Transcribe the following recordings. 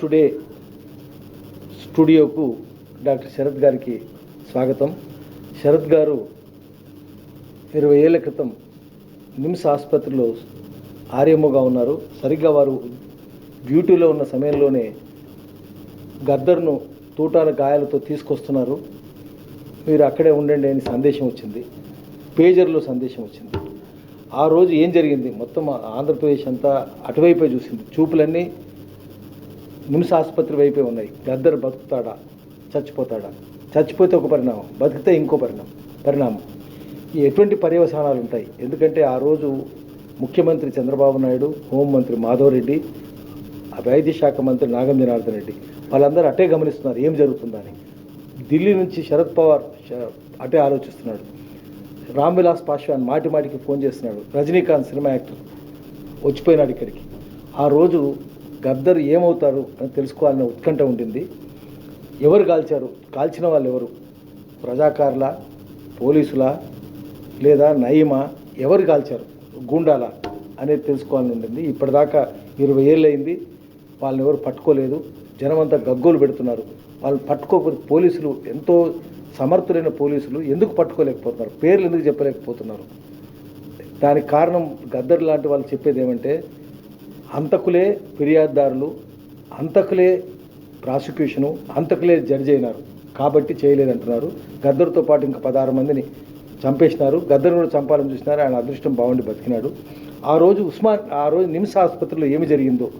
Today స్టూడియోకు doctor Sarath గారికి స్వాగతం. శరత్ గారు ఇరవై ఏళ్ళ క్రితం నిమ్స్ ఆసుపత్రిలో ఆర్యముగా ఉన్నారు. సరిగ్గా వారు డ్యూటీలో ఉన్న సమయంలోనే గద్దర్ను తూటాల గాయాలతో తీసుకొస్తున్నారు. మీరు అక్కడే ఉండండి అని సందేశం వచ్చింది. పేజర్లో సందేశం వచ్చింది. ఆ రోజు ఏం జరిగింది? మొత్తం ఆంధ్రప్రదేశ్ అంతా అటువైపే చూసింది. చూపులన్నీ నిమ్స్ ఆసుపత్రి వైపే ఉన్నాయి. గద్దరు బతుకుతాడా? చచ్చిపోతాడా? చచ్చిపోతే ఒక పరిణామం బతికితే ఇంకో పరిణామం పరిణామం. ఈ ఎటువంటి పర్యవసానాలు ఉంటాయి? ఎందుకంటే ఆ రోజు ముఖ్యమంత్రి చంద్రబాబు నాయుడు హోంమంత్రి మాధవరెడ్డి ఆ వైద్య శాఖ మంత్రి నాగం జనార్దన్ రెడ్డి వాళ్ళందరూ అటే గమనిస్తున్నారు ఏం జరుగుతుందని. ఢిల్లీ నుంచి శరద్ పవార్ అటే ఆలోచిస్తున్నాడు. రామ్ విలాస్ పాశ్వాన్ మాటి మాటికి ఫోన్ చేస్తున్నాడు. రజనీకాంత్ సినిమా యాక్టర్ వచ్చిపోయినాడు ఇక్కడికి. ఆ రోజు గద్దర్ ఏమవుతారు అని తెలుసుకోవాలనే ఉత్కంఠ ఉండింది. ఎవరు కాల్చారు? కాల్చిన వాళ్ళు ఎవరు? ప్రజాకారుల? పోలీసులా? లేదా నయమా? ఎవరు కాల్చారు? గూండాలా? అనేది తెలుసుకోవాలని ఉండింది. ఇప్పటిదాకా ఇరవై ఏళ్ళు అయింది వాళ్ళని ఎవరు పట్టుకోలేదు. జనమంతా గగ్గోలు పెడుతున్నారు. వాళ్ళు పట్టుకోకపోతే పోలీసులు ఎంతో సమర్థులైన పోలీసులు ఎందుకు పట్టుకోలేకపోతున్నారు? పేర్లు ఎందుకు చెప్పలేకపోతున్నారు? దానికి కారణం గద్దర్ లాంటి వాళ్ళు చెప్పేది ఏమంటే హంతకులే ఫిర్యాదుదారులు హంతకులే ప్రాసిక్యూషను హంతకులే జడ్జి అయినారు. కాబట్టి చేయలేదంటున్నారు. గద్దర్తో పాటు ఇంకా పదహారు మందిని చంపేసినారు. గద్దరు కూడా చంపాలని చూసినారు. ఆయన అదృష్టం బాగుండి బతికినాడు. ఆ రోజు ఉస్మాన్ ఆ రోజు నిమ్స్ ఆసుపత్రిలో ఏమి జరిగిందో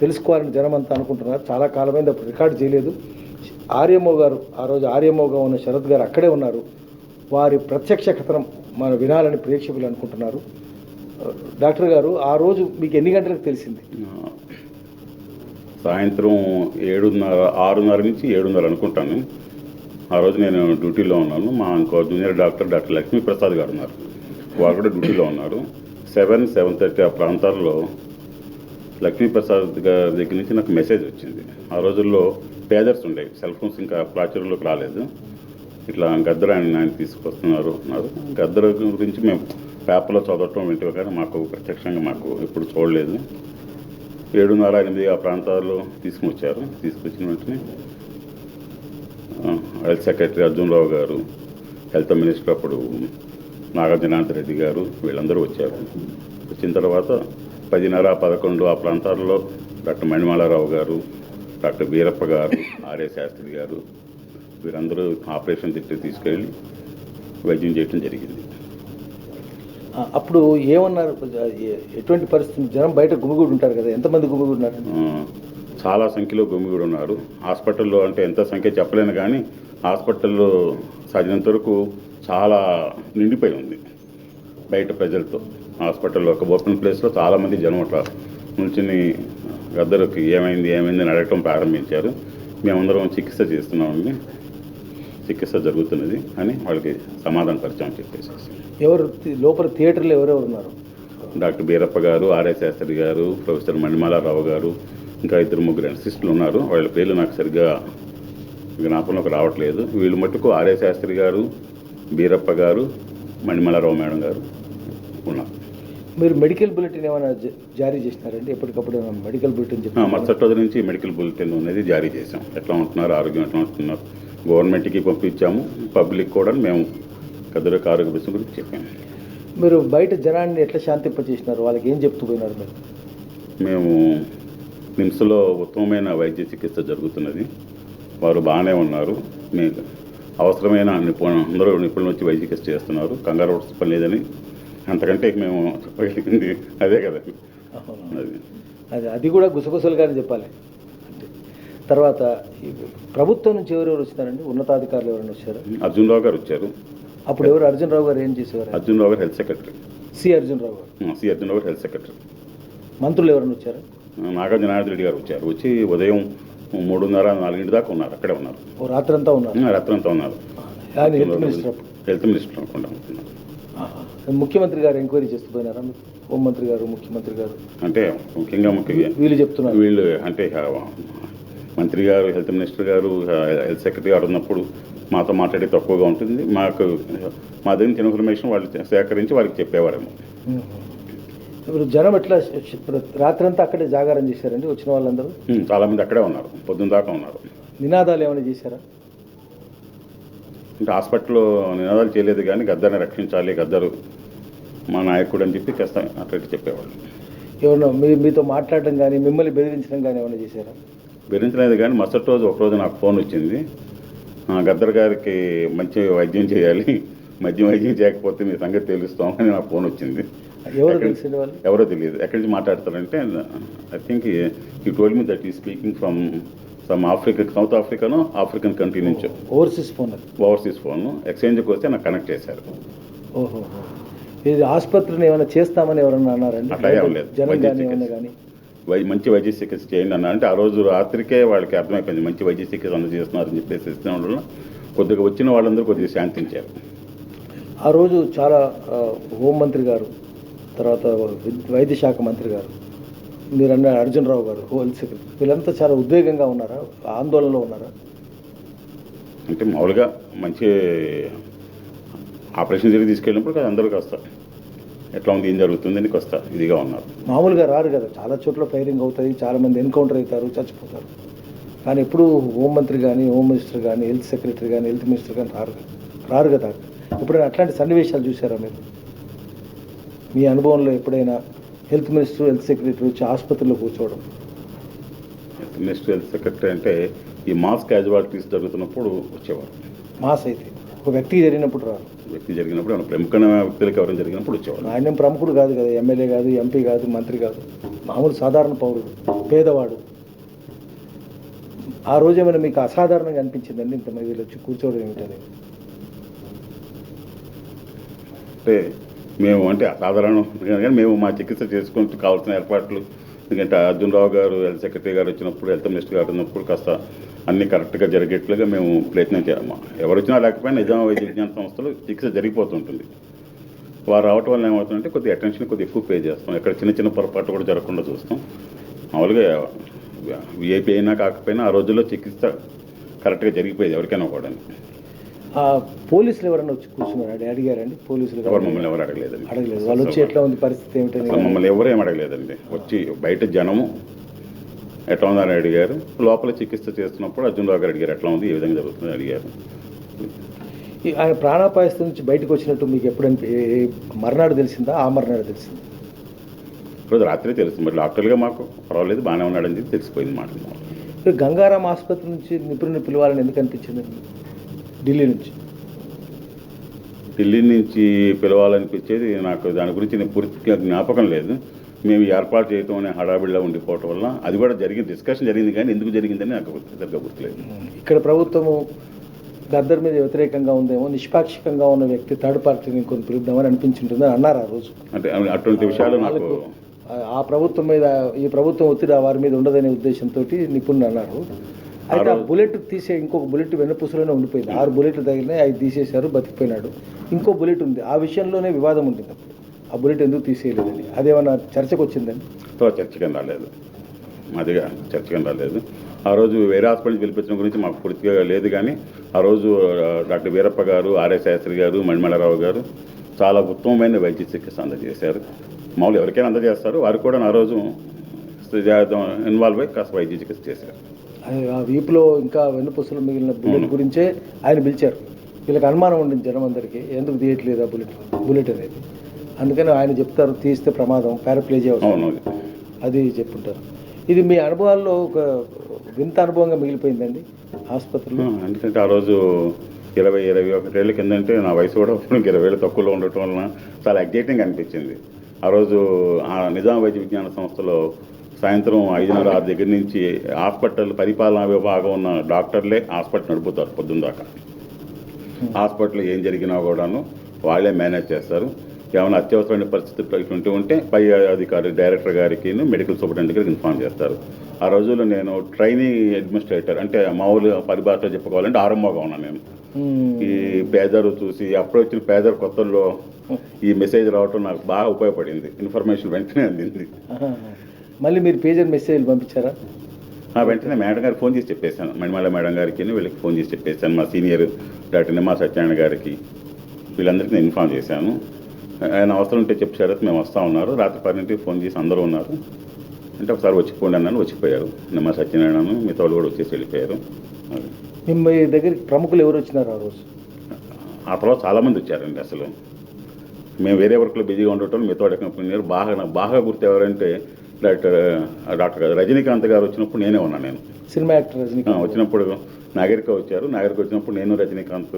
తెలుసుకోవాలని జనం అంతా అనుకుంటున్నారు. చాలా కాలమైంది అప్పుడు రికార్డు చేయలేదు. ఆర్యమో గారు ఆ రోజు ఆర్యమోగా ఉన్న శరత్ గారు అక్కడే ఉన్నారు. వారి ప్రత్యక్ష కథనం మనం వినాలని ప్రేక్షకులు అనుకుంటున్నారు. డాక్టర్ గారు ఆ రోజు మీకు ఎన్ని గంటలకు తెలిసింది? సాయంత్రం ఏడున్నర ఆరున్నర నుంచి ఏడున్నర అనుకుంటాను. ఆ రోజు నేను డ్యూటీలో ఉన్నాను. మా ఇంకో junior doctor doctor Lakshmi Prasad garu ఉన్నారు. వారు కూడా డ్యూటీలో ఉన్నారు. సెవెన్ సెవెన్ థర్టీ ఆ ప్రాంతాల్లో లక్ష్మీ ప్రసాద్ గారి దగ్గర నుంచి నాకు మెసేజ్ వచ్చింది. ఆ రోజుల్లో పేజర్స్ ఉండేవి సెల్ ఫోన్స్ ఇంకా ప్రాచుర్యంలోకి రాలేదు. ఇట్లా గద్దర్ ఆయన ఆయన తీసుకొస్తున్నారు అన్నారు గద్దర్ గురించి మేము పేపర్లో చదవటం వింటివి కానీ మాకు ప్రత్యక్షంగా మాకు ఎప్పుడు చూడలేదు. ఏడున్నర ఎనిమిది ఆ ప్రాంతాల్లో తీసుకుని వచ్చారు తీసుకొచ్చిన వెంటనే health secretary Arjun Rao garu health minister అప్పుడు నాగార్జునాథ్ రెడ్డి గారు వీళ్ళందరూ వచ్చారు. వచ్చిన తర్వాత పదిన్నర పదకొండు ఆ ప్రాంతాల్లో డాక్టర్ మణిమాలారావు గారు డాక్టర్ వీరప్ప గారు ఆర్య శాస్త్రి గారు వీరందరూ ఆపరేషన్ తిట్టి తీసుకెళ్ళి వైద్యం చేయడం జరిగింది. అప్పుడు ఏమన్నారు? ఎటువంటి పరిస్థితి జనం బయట గుమిగూడి ఉంటారు కదా ఎంతమంది గుమిగూడి ఉన్నారు చాలా సంఖ్యలో గుమిగూడి ఉన్నారు హాస్పిటల్లో అంటే ఎంత సంఖ్య చెప్పలేను కానీ హాస్పిటల్లో సాగినంత వరకు చాలా నిండిపోయి ఉంది బయట ప్రజలతో. హాస్పిటల్లో ఒక ఓపెన్ ప్లేస్లో చాలామంది జనం అట్లా నుంచుని గద్దరికి ఏమైంది ఏమైంది అని అడగటం ప్రారంభించారు. మేమందరం చికిత్స చేస్తున్నామండి. చికిత్స జరుగుతున్నది అని వాళ్ళకి సమాధాన పరిచయం చెప్పేసి ఎవరు లోపల థియేటర్లో ఎవరెవరు ఉన్నారు? డాక్టర్ బీరప్ప గారు ఆర్ఏ శాస్త్రి గారు ప్రొఫెసర్ మణిమాలారావు గారు ఇంకా ఇద్దరు ముగ్గురు అసిస్టులు ఉన్నారు. వాళ్ళ పేర్లు నాకు సరిగ్గా జ్ఞాపకంలోకి రావట్లేదు. వీళ్ళు మట్టుకు ఆర్ఏ శాస్త్రి గారు బీరప్ప గారు మణిమాలారావు మేడం గారు ఉన్నారు. మీరు మెడికల్ బులెటిన్ ఏమైనా జారీ చేసినారండి? ఎప్పటికప్పుడు ఏమైనా మెడికల్ బులెటిన్ ఆ, చెప్పి మరుసటి రోజు నుంచి మెడికల్ బులెటిన్ అనేది జారీ చేశాం. ఎట్లా ఉంటున్నారు? ఆరోగ్యం ఎట్లా ఉంటున్నారు? గవర్నమెంట్కి పంపించాము. పబ్లిక్ కూడా మేము గద్దరికి ఆరోగ్య విషయం గురించి చెప్పాము. మీరు బయట జనాన్ని ఎట్లా శాంతింపచేసినారు వాళ్ళకి ఏం చెప్తూ పోయినారు మీరు? మేము నిమ్స్లో ఉత్తమమైన వైద్య చికిత్స జరుగుతున్నది. వారు బాగానే ఉన్నారు. మీ అవసరమైన నిపుణ అందరూ నిపుణులు వచ్చి వైద్య చికిత్స చేస్తున్నారు. కంగారు పని లేదని అంతకంటే మేము చెప్పగలిగింది అదే కదా అది. అది అది కూడా గుసగుసలుగానే చెప్పాలి. తర్వాత ప్రభుత్వం నుంచి ఎవరెవరు వచ్చినారండి? ఉన్నతాధికారులు ఎవరైనా వచ్చారు? అర్జున్ రావు గారు వచ్చారు. అప్పుడు ఎవరు? అర్జున్ రావు గారు ఏం చేసేవారు? Arjun Rao garu health secretary. C Arjun Rao garu C Arjun రావు గారు హెల్త్ సెక్రటరీ. మంత్రులు ఎవరైనా వచ్చారు? నాగార్జునాథ్ రెడ్డి గారు వచ్చారు. వచ్చి ఉదయం మూడున్నర నాలుగింటి దాకా ఉన్నారు. అక్కడే ఉన్నారు. ఓ రాత్రంతా ఉన్నారు. రాత్రంతా ఉన్నారు. హెల్త్ మినిస్టర్ అప్పుడు. హెల్త్ మినిస్టర్ అనుకుంటా. ముఖ్యమంత్రి గారు ఎంక్వైరీ చేస్తూ పోయినారా మీరు? హోంమంత్రి గారు ముఖ్యమంత్రి గారు? అంటే ముఖ్యంగా ముఖ్యంగా వీళ్ళు చెప్తున్నారు. వీళ్ళు అంటే మంత్రి గారు హెల్త్ మినిస్టర్ గారు హెల్త్ సెక్రటరీ గారు ఉన్నప్పుడు మాతో మాట్లాడే తక్కువగా ఉంటుంది. మాకు మా దగ్గర ఇన్ఫర్మేషన్ వాళ్ళు సేకరించి వారికి చెప్పేవారేమో. ఇప్పుడు జనం ఎట్లా ఇప్పుడు రాత్రంతా అక్కడే జాగారం చేశారండి వచ్చిన వాళ్ళందరూ? చాలామంది అక్కడే ఉన్నారు. పొద్దున్న దాకా ఉన్నారు. నినాదాలు ఏమైనా చేశారా? అంటే హాస్పిటల్లో నినాదాలు చేయలేదు కానీ గద్దర్ని రక్షించాలి గద్దరు మా నాయకుడు అని చెప్పి కాస్త అట్లా చెప్పేవాళ్ళు. ఎవరన్నా మీ మీతో మాట్లాడడం కానీ మిమ్మల్ని బెదిరించడం కానీ ఏమైనా చేశారా? బెదిరించలేదు కానీ మరుసటి రోజు ఒక రోజు నాకు ఫోన్ వచ్చింది. గద్దర్ గారికి మంచి వైద్యం చేయాలి. మద్యం వైద్యం చేయకపోతే మీ సంగతి తెలుస్తామని నాకు ఫోన్ వచ్చింది. ఎవరు తెలియదు. ఎక్కడి నుంచి మాట్లాడతారంటే I think he told me that he speaking from some Africa south ఆఫ్రికానో African country నుంచి. ఓవర్సీస్ ఫోన్ ఓవర్సీస్ ఫోన్ ఎక్స్చేంజ్కి వస్తే నాకు కనెక్ట్ చేశారు. ఓహో ఇది ఆసుపత్రిని ఏమైనా చేస్తామని ఎవరన్నా అన్నారండి? అట్లా ఏం లేదు. వై మంచి వైద్య చికిత్స చేయండి అన్న అంటే ఆ రోజు రాత్రికే వాళ్ళకి అర్థమైపోయింది మంచి వైద్య చికిత్స అందజేస్తున్నారని చెప్పేసి ఇస్తున్న వల్ల కొద్దిగా వచ్చిన వాళ్ళందరూ కొద్దిగా శాంతించారు. ఆ రోజు చాలా హోంమంత్రి గారు తర్వాత విద్- వైద్య శాఖ మంత్రి గారు మీరు అన్న అర్జున్ రావు గారు హెల్త్ సెక్రటరీ వీళ్ళంతా చాలా ఉద్వేగంగా ఉన్నారా? ఆందోళనలో ఉన్నారా? అంటే మామూలుగా మంచి ఆపరేషన్ జరిగి తీసుకెళ్ళినప్పుడు అందరూ కాస్త ఎట్లా ఉంది ఏం జరుగుతుంది అని కాస్త ఇదిగా ఉన్నారు. మామూలుగా రారు కదా చాలా చోట్ల ఫైరింగ్ అవుతుంది చాలా మంది ఎన్కౌంటర్ అవుతారు చచ్చిపోతారు. కానీ ఎప్పుడు హోంమంత్రి కానీ హోమ్ మినిస్టర్ కానీ హెల్త్ సెక్రటరీ కానీ హెల్త్ మినిస్టర్ కానీ రారు రారు కదా. ఎప్పుడైనా అట్లాంటి సన్నివేశాలు చూసారా మీరు? మీ అనుభవంలో ఎప్పుడైనా హెల్త్ మినిస్టర్ హెల్త్ సెక్రటరీ వచ్చి ఆసుపత్రిలో కూర్చోవడం? హెల్త్ మినిస్టర్ హెల్త్ సెక్రటరీ అంటే ఈ మాస్ క్యాజువాలిటీస్ జరుగుతున్నప్పుడు వచ్చేవారు. మాస్ అయితే ఒక వ్యక్తికి జరిగినప్పుడు రారు. వ్యక్తి జరిగినప్పుడు ఏమైనా ప్రముఖమైన వ్యక్తులకు ఎవరైనా జరిగినప్పుడు వచ్చేవారు ఆయన ప్రముఖుడు కాదు కదా ఎమ్మెల్యే కాదు ఎంపీ కాదు మంత్రి కాదు. మామూలు సాధారణ పౌరుడు పేదవాడు. ఆ రోజు ఏమైనా మీకు అసాధారణంగా అనిపించిందండి ఇంతమంది వీళ్ళు వచ్చి కూర్చోవడం ఏమిటని అంటే మేము అంటే అసాధారణం కానీ మేము మా చికిత్స చేసుకుంటూ కావాల్సిన ఏర్పాట్లు ఎందుకంటే అర్జున్ రావు గారు హెల్త్ సెక్రటరీ గారు వచ్చినప్పుడు హెల్త్ మినిస్టర్ గారు ఉన్నప్పుడు కాస్త అన్ని కరెక్ట్గా జరిగేట్లుగా మేము ప్రయత్నం చేయాలి. ఎవరు వచ్చినా లేకపోయినా నిజాం వైద్య విజ్ఞాన సంస్థలు చికిత్స జరిగిపోతుంటుంది. వారు రావటం వల్ల ఏమవుతుందంటే కొద్దిగా అటెన్షన్ కొద్దిగా ఎక్కువ పే చేస్తాం. ఇక్కడ చిన్న చిన్న పొరపాటు కూడా జరగకుండా చూస్తాం. మామూలుగా విఐపి అయినా కాకపోయినా ఆ రోజుల్లో చికిత్స కరెక్ట్గా జరిగిపోయేది ఎవరికైనా కూడా. పోలీసులు ఎవరైనా వచ్చి కూర్చున్నారు? అడిగారండి పోలీసులు ఎవరు మమ్మల్ని ఎవరు అడగలేదండి. అడగలేదు. వాళ్ళు వచ్చి ఎట్లా ఉంది పరిస్థితి అసలు మమ్మల్ని ఎవరు ఏం అడగలేదండి. వచ్చి బయట జనము ఎట్లా ఉందని అడిగారు. లోపల చికిత్స చేస్తున్నప్పుడు అర్జున్ రావు గారు అడిగారు ఎట్లా ఉంది ఏ విధంగా జరుగుతుంది అడిగారు. ఈ ఆయన ప్రాణాపాయ స్థితి నుంచి బయటకు వచ్చినట్టు మీకు ఎప్పుడు మర్నాడు తెలిసిందా? ఆ మర్నాడు తెలిసిందా? రోజు రాత్రి తెలుస్తుంది మరి డాక్టర్గా మాకు పర్వాలేదు బాగానే ఉన్నాడని చెప్పి తెలిసిపోయింది మాట. గంగారాం ఆసుపత్రి నుంచి నిపుణుని పిలవాలని ఎందుకు అనిపించింది? ఢిల్లీ నుంచి. ఢిల్లీ నుంచి పిలవాలనిపించేది నాకు దాని గురించి నేను పూర్తిగా జ్ఞాపకం లేదు. మేము ఏర్పాటు చేయటం అనే హడావిడిలో ఉండిపోవటం వల్ల అది కూడా జరిగింది. డిస్కషన్ జరిగింది కానీ ఎందుకు జరిగిందని నాకు సరిగ్గా గుర్తులేదు. ఇక్కడ ప్రభుత్వము గద్దర్ మీద వ్యతిరేకంగా ఉందేమో నిష్పాక్షికంగా ఉన్న వ్యక్తి థర్డ్ పార్టీని కొన్ని పిలుద్దామని అనిపించింటుందని అన్నారు ఆ రోజు. అంటే అటువంటి విషయాలు నాకు ఆ- ప్రభుత్వం మీద ఈ ప్రభుత్వం ఒత్తిడి వారి మీద ఉండదనే ఉద్దేశంతో నిపుణులు అన్నారు. అయితే ఆ బుల్లెట్ తీసే ఇంకొక బుల్లెట్ వెన్నపూసలోనే ఉండిపోయింది. ఆరు బుల్లెట్లు తగిలినాయి అవి తీసేశారు బతికిపోయినాడు. ఇంకో బుల్లెట్ ఉంది. ఆ విషయంలోనే వివాదం ఉంటుంది ఆ బుల్లెట్ ఎందుకు తీసేయలేదని అదేమన్నా చర్చకు వచ్చిందండి తో చర్చకం రాలేదు. అదిగా చర్చకం రాలేదు. ఆ రోజు వేరే హాస్పిటల్ పిలిపించడం గురించి మాకు పూర్తిగా లేదు కానీ ఆ రోజు డాక్టర్ వీరప్ప గారు ఆర్ఏ శాస్త్రి గారు మణిమలరావు గారు చాలా ఉత్తమమైన వైద్య చికిత్స అందజేశారు. మామూలు ఎవరికైనా అందజేస్తారు. వారు కూడా ఆ రోజు ఇన్వాల్వ్ అయ్యి కాస్త వైద్య చికిత్స చేశారు. ఆ వీపులో ఇంకా వెన్నుపూసలు మిగిలిన బుల్లెట్ గురించే ఆయన పిలిచారు. వీళ్ళకి అనుమానం ఉండింది జనం అందరికీ. ఎందుకు తీయట్లేదు ఆ బుల్లెట్? బుల్లెట్ అనేది. అందుకని ఆయన చెప్తారు తీస్తే ప్రమాదం పారాప్లేజియా వస్తుంది. అవును అది చెప్పుంటారు. ఇది మీ అనుభవాల్లో ఒక వింత అనుభవంగా మిగిలిపోయిందండి ఆసుపత్రిలో? ఎందుకంటే ఆ రోజు ఇరవై ఇరవై ఒకటేళ్ళ కిందంటే నా వయసు కూడా ఇరవై ఏళ్ళు తక్కువలో ఉండటం వలన చాలా ఎగ్జైటింగ్ అనిపించింది. ఆ రోజు ఆ నిజాం వైద్య విజ్ఞాన సంస్థలో సాయంత్రం ఐదున్నర ఆరు దగ్గర నుంచి హాస్పిటల్ పరిపాలనా విభాగం ఉన్న డాక్టర్లే హాస్పిటల్ నడుపుతారు పొద్దున్న దాకా. హాస్పిటల్ ఏం జరిగినా కూడాను వాళ్ళే మేనేజ్ చేస్తారు. ఏమైనా అత్యవసరమైన పరిస్థితులు ఇటువంటి ఉంటే పై అధికారి డైరెక్టర్ గారికి మెడికల్ సూపరింటెండెంట్ గారికి ఇన్ఫార్మ్ చేస్తారు. ఆ రోజుల్లో నేను ట్రైనింగ్ అడ్మినిస్ట్రేటర్ అంటే మామూలు పరిభాషలో చెప్పుకోవాలంటే ఆరంభంగా ఉన్నాను నేను. ఈ పేదరు చూసి అప్పుడు వచ్చిన పేదరు కొత్తల్లో ఈ మెసేజ్ రావటం నాకు బాగా ఉపయోగపడింది. ఇన్ఫర్మేషన్ వెంటనే అందింది. మళ్ళీ మీరు పేజర్ మెసేజ్ పంపించారా? ఆ వెంటనే మేడం గారికి ఫోన్ చేసి చెప్పేశాను. మణిమాల మేడం గారికి వీళ్ళకి ఫోన్ చేసి చెప్పేశాను. మా సీనియర్ డాక్టర్ నిమ్మా సత్యనారాయణ గారికి వీళ్ళందరికీ నేను ఇన్ఫార్మ్ చేశాను. ఆయన అవసరం ఉంటే చెప్పు శరత్ మేము వస్తా ఉన్నారు. రాత్రి పన్నెండుకి ఫోన్ చేసి అందరూ ఉన్నారు. అంటే ఒకసారి వచ్చిపోండి అన్నాను వచ్చిపోయారు. నిమ్మ సత్యనారాయణ మిగతా వాళ్ళు కూడా వచ్చేసి వెళ్ళిపోయారు. మీ దగ్గరికి ప్రముఖులు ఎవరు వచ్చినారు ఆ రోజు? ఆ తర్వాత చాలామంది వచ్చారండి అసలు. మేము వేరే వర్క్లో బిజీగా ఉండటం వాళ్ళు ఎక్కడ బాగా నాకు బాగా గుర్తు ఎవరంటే డాక్టర్ డాక్టర్ గారు రజనీకాంత్ గారు వచ్చినప్పుడు నేనే ఉన్నాను నేను. సినిమా యాక్టర్ రజనీకాంత్ వచ్చినప్పుడు నాగరిక వచ్చారు. నాగరిక వచ్చినప్పుడు నేను రజనీకాంత్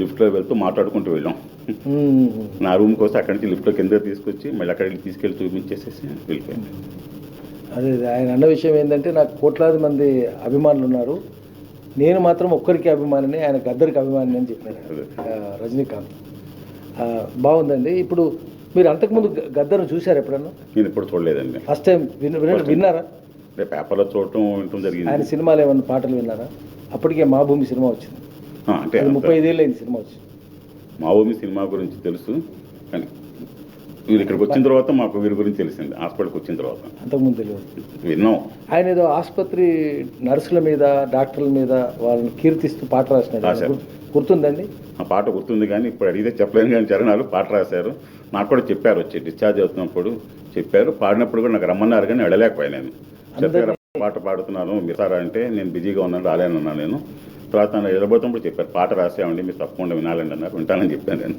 లిఫ్ట్లో వెళ్తూ మాట్లాడుకుంటూ వెళ్ళాం. నా రూమ్కి వస్తే అక్కడి నుంచి లిఫ్ట్లో కింద తీసుకొచ్చి మళ్ళీ అక్కడికి తీసుకెళ్ళి చూపించేసేసి వెళ్ళిపోయాను. అదే అదే. ఆయన అన్న విషయం ఏంటంటే నాకు కోట్లాది మంది అభిమానులు ఉన్నారు. నేను మాత్రం ఒక్కరికి అభిమానిని ఆయన గద్దరికి అభిమాని అని. ఆ, రజనీకాంత్. బాగుందండి. ఇప్పుడు మీరు అంతకుముందు గద్దర్ను చూశారు ఎప్పుడన్నా? నేను ఇప్పుడు చూడలేదండి. ఫస్ట్ టైం విన్ విన- విన్నారా? పేపర్లో చూడటం వినటం ఆయన జరిగింది సినిమాలు ఏమన్నా పాటలు విన్నారా? అప్పటికే మా భూమి సినిమా వచ్చింది. అంటే ముప్పై ఐదేళ్ళు అయింది సినిమా వచ్చి మా ఊమి సినిమా గురించి తెలుసు కానీ వీరు ఇక్కడికి వచ్చిన తర్వాత మాకు వీరి గురించి తెలిసింది హాస్పిటల్కి వచ్చిన తర్వాత. అంతకుముందు తెలియదు. విన్నాం. ఆయన ఏదో ఆసుపత్రి నర్సుల మీద డాక్టర్ల మీద వాళ్ళని కీర్తిస్తూ పాట రాసినాడు. గుర్- గుర్తుందండి? ఆ పాట గుర్తుంది కానీ ఇప్పుడు అడిగితే చెప్పలేను కానీ చరణాలు పాట రాశారు. నాకు కూడా చెప్పారు వచ్చి డిశ్చార్జ్ అవుతున్నప్పుడు చెప్పారు. పాడినప్పుడు కూడా నాకు రమ్మన్నారు కానీ వెళ్ళలేకపోయాను నేను. చెప్పారు పాట పాడుతున్నాను మిసారా అంటే నేను బిజీగా ఉన్నాను రాలేనన్నాను నేను. తర్వాత నన్ను ఎదబోతున్నప్పుడు చెప్పారు. పాట రాసామండి మీరు తప్పకుండా వినాలండి అన్నారు. వింటానని చెప్పాను నేను.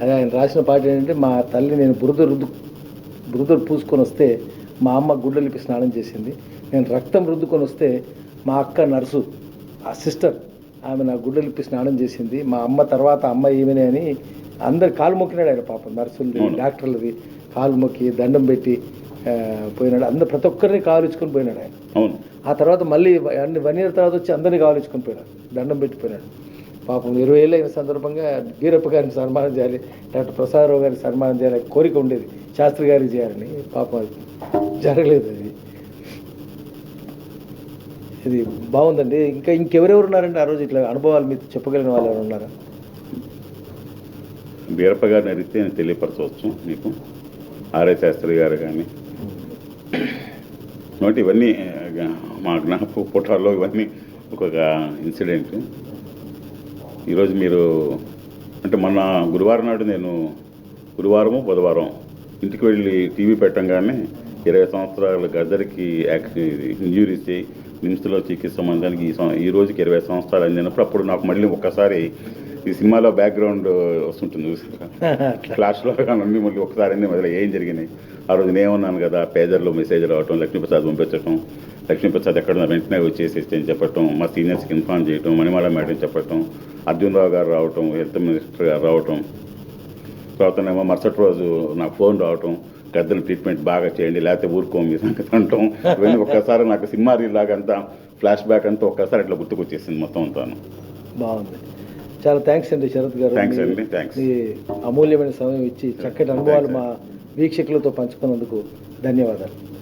అదే ఆయన రాసిన పాట ఏంటంటే మా తల్లి నేను బురద రుద్దు బురద పూసుకొని వస్తే మా అమ్మ గుడ్డలిపి స్నానం చేసింది. నేను రక్తం రుద్దుకొని వస్తే మా అక్క నర్సు ఆ సిస్టర్ ఆమె నా గుడ్డలిప్పి స్నానం చేసింది. మా అమ్మ తర్వాత అమ్మ ఈమెనే అని అందరు కాలు మొక్కినాడు ఆయన పాపం. నర్సులది. డాక్టర్లది కాలు మొక్కి దండం పెట్టి పోయినాడు. అందరు ప్రతి ఒక్కరిని కాలుచుకొని పోయినాడు ఆయన. అవును. ఆ తర్వాత మళ్ళీ అన్ని వన్ ఇయర్ తర్వాత వచ్చి అందరినీ కావాలించుకొని పోయినాడు దండం పెట్టిపోయినాడు పాపం ఇరవై ఏళ్ళు అయిన సందర్భంగా వీరప్ప గారిని సన్మానం చేయాలి డాక్టర్ ప్రసాదరావు గారిని సన్మానం చేయాలి కోరిక ఉండేది. శాస్త్రి గారికి చేయాలని పాపం అది జరగలేదు అది. ఇది బాగుందండి. ఇంకా ఇంకెవరెవరు ఉన్నారండి ఆ రోజు? ఇట్లా అనుభవాలు మీకు చెప్పగలిగిన వాళ్ళు ఎవరు ఉన్నారా? వీరప్ప గారిని అడిగితే నేను తెలియపరచవచ్చు మీకు. ఆర్ఐ శాస్త్రి గారు కానీ. కాబట్టి ఇవన్నీ మా జ్ఞాపక పుటాల్లో ఇవన్నీ ఒక్కొక్క ఇన్సిడెంట్. ఈరోజు మీరు అంటే మొన్న గురువారం నాడు నేను గురువారము బుధవారం ఇంటికి వెళ్ళి టీవీ పెట్టంగానే ఇరవై సంవత్సరాల గద్దరికి ఇంజూరీస్ అయ్యి నిమ్స్లో చికిత్స మందానికి ఈ సం- ఈ రోజుకి ఇరవై సంవత్సరాలు అందినప్పుడు అప్పుడు నాకు మళ్ళీ ఒక్కసారి ఈ సినిమాలో బ్యాక్గ్రౌండ్ వస్తుంటుంది క్లాస్లో అన్నీ మళ్ళీ ఒకసారి అన్నీ మొదలు ఏం జరిగినాయి? ఆ రోజు నేను ఉన్నాను కదా పేజర్లో మెసేజ్ రావటం లక్ష్మీప్రసాద్ పంపించటం లక్ష్మీప్రసాద్ ఎక్కడ వెంటనే వచ్చేసి అని చెప్పటం మా సీనియర్స్కి ఇన్ఫార్మ్ చేయటం మణిమాల మేడం చెప్పటం అర్జున్ రావు గారు రావటం హెల్త్ మినిస్టర్ గారు రావటం. తర్వాతనేమో మరుసటి రోజు నాకు ఫోన్ రావటం గద్దలు ట్రీట్మెంట్ బాగా చేయండి లేకపోతే ఊరుకో మీ సంగతి అంటాం. ఇవన్నీ ఒక్కసారి నాకు సినిమా లాగా అంతా ఫ్లాష్ బ్యాక్ అంతా ఒక్కసారి ఇట్లా గుర్తుకొచ్చేసింది మొత్తం అంతాను. బాగుంది. చాలా థ్యాంక్స్ అండి శరత్ గారు. థ్యాంక్స్ మీ- అండి థ్యాంక్స్ మీ అమూల్యమైన సమయం ఇచ్చి చక్కటి అనుభవాలు మా వీక్షకులతో పంచుకున్నందుకు ధన్యవాదాలు.